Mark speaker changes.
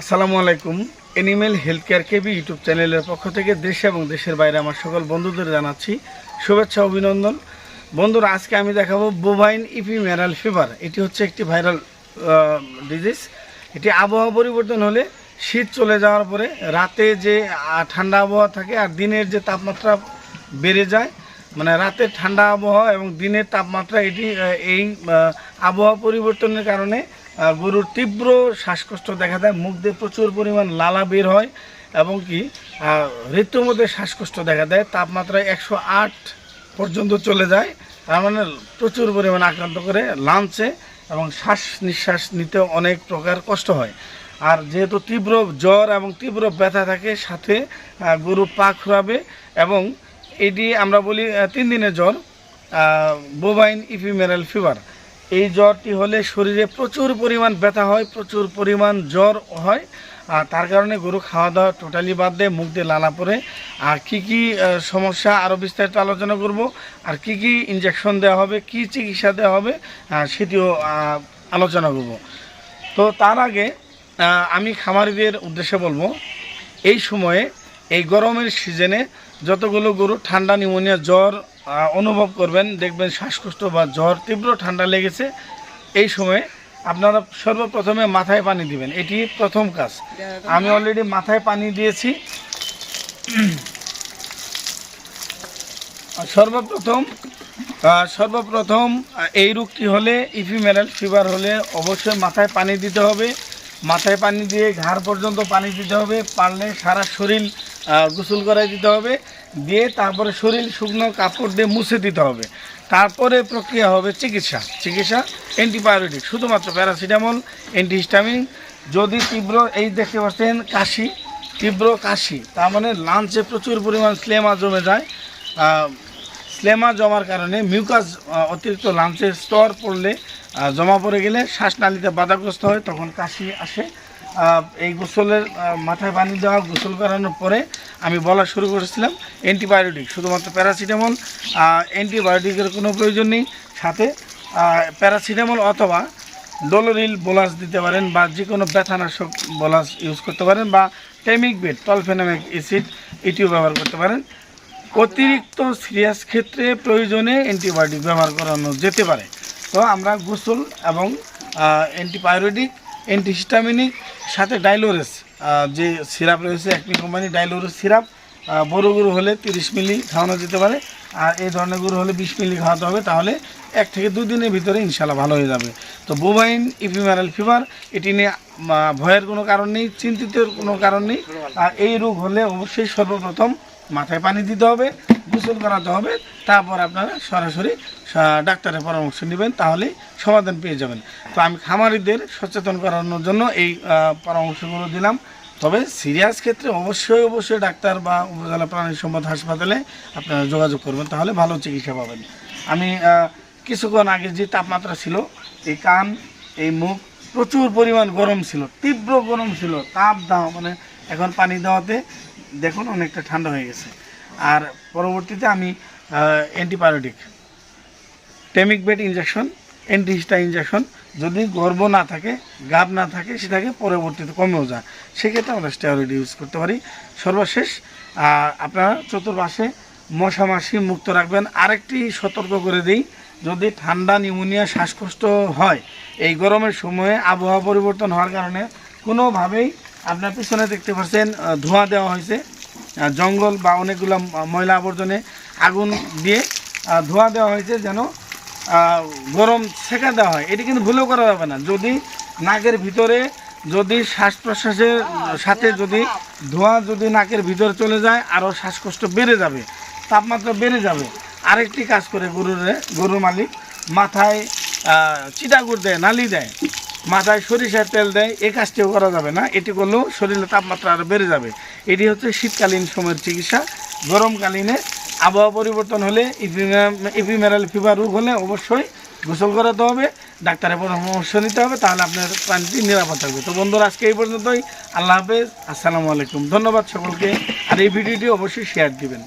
Speaker 1: আসসালামু আলাইকুম। Animal health care KB YouTube চ্যানেলের পক্ষ থেকে দেশে এবং দেশের বাইরে আমার সকল বন্ধুদের জানাচ্ছি শুভেচ্ছা, অভিনন্দন। বন্ধুরা, আজকে আমি দেখাবো বোভাইন ইপিমেরাল ফিভার এটি হচ্ছে একটি ভাইরাল ডিজিজ এটি আবহাওয়া পরিবর্তন হলে শীত চলে যাওয়ার পরে রাতে যে ঠান্ডা আবহাওয়া থাকে আর দিনের যে তাপমাত্রা বেড়ে যায় মানে রাতে ঠান্ডা আবহাওয়া এবং দিনের তাপমাত্রা এটি এই আবহাওয়া পরিবর্তনের কারণে গরুর তীব্র শ্বাসকষ্ট দেখা দেয়, মুখ দিয়ে প্রচুর পরিমাণ লালা বের হয় এবং কি ঋতুর মধ্যে শ্বাসকষ্ট দেখা দেয় তাপমাত্রা একশো আট পর্যন্ত চলে যায়, তার মানে প্রচুর পরিমাণ আক্রান্ত করে লাঞ্চে এবং শ্বাস নিঃশ্বাস নিতে অনেক প্রকার কষ্ট হয়। আর যেহেতু তীব্র জ্বর এবং তীব্র ব্যথা থাকে, সাথে গরু পা খুরাবে এবং এটি আমরা বলি তিন দিনের জ্বর বোবাইন ইপিমেরাল ফিভার এই জ্বরটি হলে শরীরে প্রচুর পরিমাণ ব্যথা হয়, প্রচুর পরিমাণ জ্বর হয়, আর তার কারণে গরু খাওয়া দাওয়া টোটালি বাদ দেয় মুখ দিয়ে লালা পড়ে আর কি কি সমস্যা আরও বিস্তারিত আলোচনা করব, আর কি কি ইঞ্জেকশন দেওয়া হবে, কি চিকিৎসা দেওয়া হবে সেটিও আলোচনা করব। তো তার আগে আমি খামারিদের উদ্দেশ্যে বলব, এই সময়ে, এই গরমের সিজনে যতগুলো গরু ঠান্ডা, নিউমোনিয়া, জ্বর অনুভব করবেন, দেখবেন শ্বাসকষ্ট বা জ্বর তীব্র ঠান্ডা লেগেছে, এই সময়ে আপনারা সর্বপ্রথমে মাথায় পানি দিবেন। এটি প্রথম কাজ। আমি অলরেডি মাথায় পানি দিয়েছি। সর্বপ্রথম সর্বপ্রথম এই রোগটি হলে ইফিমেরাল ফিভার হলে অবশ্যই মাথায় পানি দিতে হবে। মাথায় পানি দিয়ে ঘাড় পর্যন্ত পানি দিতে হবে। পারলে সারা শরীর গোসল করাই দিতে হবে। দিয়ে তারপরে শরীর শুকনো কাপড় দিয়ে মুছে দিতে হবে। তারপরে প্রক্রিয়া হবে চিকিৎসা। চিকিৎসা অ্যান্টিবায়োটিক শুধুমাত্র প্যারাসিটামল অ্যান্টিহিস্টামিন যদি তীব্র, এই দেখতে পাচ্ছেন কাশি, তীব্র কাশি, তার মানে লাঞ্চে প্রচুর পরিমাণ স্লেমা জমে যায়। স্লেমা জমার কারণে মিউকাস অতিরিক্ত লাঞ্চের স্তর পড়লে জমা পড়ে গেলে শ্বাসনালীতে বাধাগ্রস্ত হয়, তখন কাশি আসে। এই গোসলের মাথায় পানি দেওয়া, গোসল করানোর পরে আমি বলা শুরু করেছিলাম অ্যান্টিবায়োটিক শুধুমাত্র প্যারাসিটামল অ্যান্টিবায়োটিকের কোনো প্রয়োজন নেই। সাথে প্যারাসিটামল অথবা ডলোরিল বোলাস দিতে পারেন বা যে কোনো ব্যথানাশক বোলাস ইউজ করতে পারেন বা টেমিক বেড টলফেনামিক অ্যাসিড এটিও ব্যবহার করতে পারেন। অতিরিক্ত সিরিয়াস ক্ষেত্রে প্রয়োজনে অ্যান্টিবায়োটিক ব্যবহার করানো যেতে পারে। তো আমরা গোসল এবং অ্যান্টিবায়োটিক অ্যান্টিহিস্টামিনিক সাথে ডাইলোরেস যে সিরাপ রয়েছে, একটি কোম্পানি ডাইলোরেস সিরাপ বড় গরু হলে তিরিশ মিলি খাওয়ানো যেতে পারে, আর এই ধরনের গরু হলে বিশ মিলি খাওয়াতে হবে, তাহলে এক থেকে দুই দিনের ভিতরে ইনশাল্লাহ ভালো হয়ে যাবে। তো বোভাইন ইপিমেরাল ফিভার, এটি নিয়ে ভয়ের কোনো কারণ নেই চিন্তিতের কোনো কারণ নেই, আর এই রোগ হলে অবশ্যই সর্বপ্রথম মাথায় পানি দিতে হবে, গোসল করাতে হবে, তারপর আপনারা সরাসরি ডাক্তারের পরামর্শ নেবেন, তাহলেই সমাধান পেয়ে যাবেন। তো আমি খামারিদের সচেতন করানোর জন্য এই পরামর্শগুলো দিলাম। তবে সিরিয়াস ক্ষেত্রে অবশ্যই অবশ্যই ডাক্তার বা উপজেলা প্রাণী সম্পদ হাসপাতালে আপনারা যোগাযোগ করবেন, তাহলে ভালো চিকিৎসা পাবেন। আমি কিছুক্ষণ আগে যে তাপমাত্রা ছিল, এই কান, এই মুখ প্রচুর পরিমাণ গরম ছিল, তীব্র গরম ছিল, তাপ দাও মানে এখন পানি দেওয়াতে দেখুন অনেকটা ঠান্ডা হয়ে গেছে। আর পরবর্তীতে আমি অ্যান্টিবায়োটিক টেমিক বেড ইঞ্জেকশন অ্যান্টিহিস্টা ইঞ্জেকশন যদি গর্ব না থাকে, গাব না থাকে, সেটাকে পরবর্তীতে কমেও যায়। সেক্ষেত্রে আমরা স্টেরয়েড ইউজ করতে পারি। সর্বশেষ আপনারা চতুর্পাশে মশা মাছি মুক্ত রাখবেন। আরেকটি সতর্ক করে দিই, যদি ঠান্ডা, নিউমোনিয়া, শ্বাসকষ্ট হয়, এই গরমের সময়ে আবহাওয়া পরিবর্তন হওয়ার কারণে কোনোভাবেই আপনার পিছনে দেখতে পাচ্ছেন ধোঁয়া দেওয়া হয়েছে। জঙ্গল বা অনেকগুলো ময়লা আবর্জনে আগুন দিয়ে ধোঁয়া দেওয়া হয়েছে যেন গরম সেকা দেওয়া হয়। এটি কিন্তু ভুলেও করা যাবে না। যদি নাকের ভিতরে যদি শ্বাস প্রশ্বাসের সাথে যদি ধোঁয়া যদি নাকের ভিতরে চলে যায় আরও শ্বাসকষ্ট বেড়ে যাবে, তাপমাত্রা বেড়ে যাবে। আরেকটি কাজ করে গরুর গরুর মালিক, মাথায় চিটাগুড় দেয়, নালি দেয়। মাথায় সরিষার তেল দেয়। এই কাজটিও করা যাবে না। এটি করলেও শরীরের তাপমাত্রা আরও বেড়ে যাবে। এটি হচ্ছে শীতকালীন সময়ের চিকিৎসা। গরমকালীনে আবহাওয়া পরিবর্তন হলে ইপিমেরাল ফিভার রোগ হলে অবশ্যই গোসল করাতে হবে, ডাক্তারের পরামর্শ নিতে হবে, তাহলে আপনার প্রাণীটি নিরাপদ থাকবে। তো বন্ধুরা, আজকে এই পর্যন্তই। আল্লাহ হাফেজ। আসসালামু আলাইকুম। ধন্যবাদ সকলকে। আর এই ভিডিওটি অবশ্যই শেয়ার দিবেন।